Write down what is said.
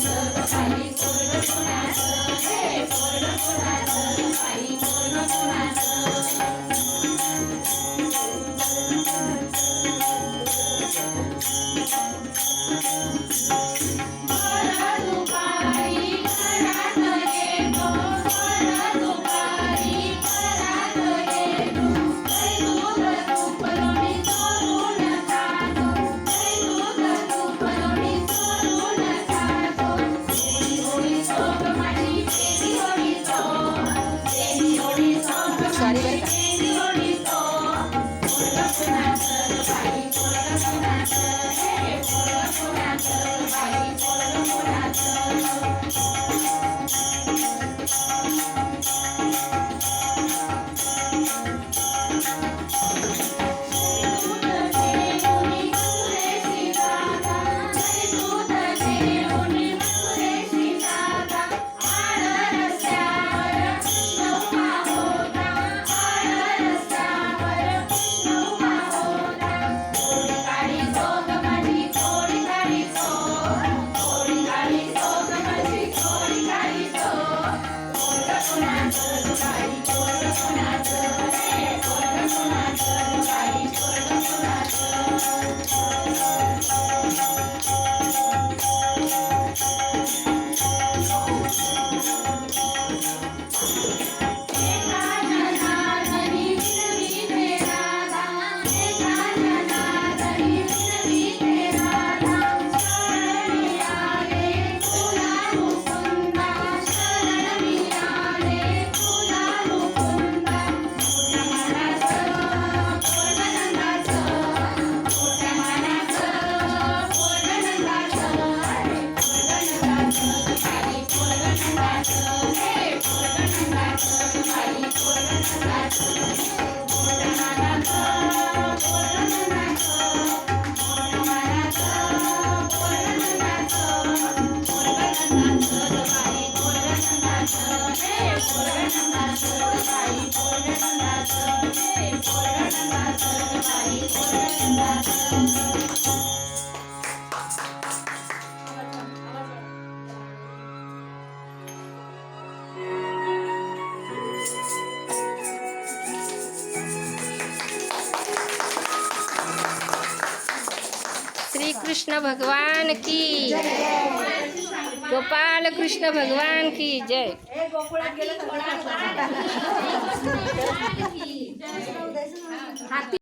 Para do Hey, Shri Krishna भगवान की गोपाल कृष्ण भगवान की जय। हाती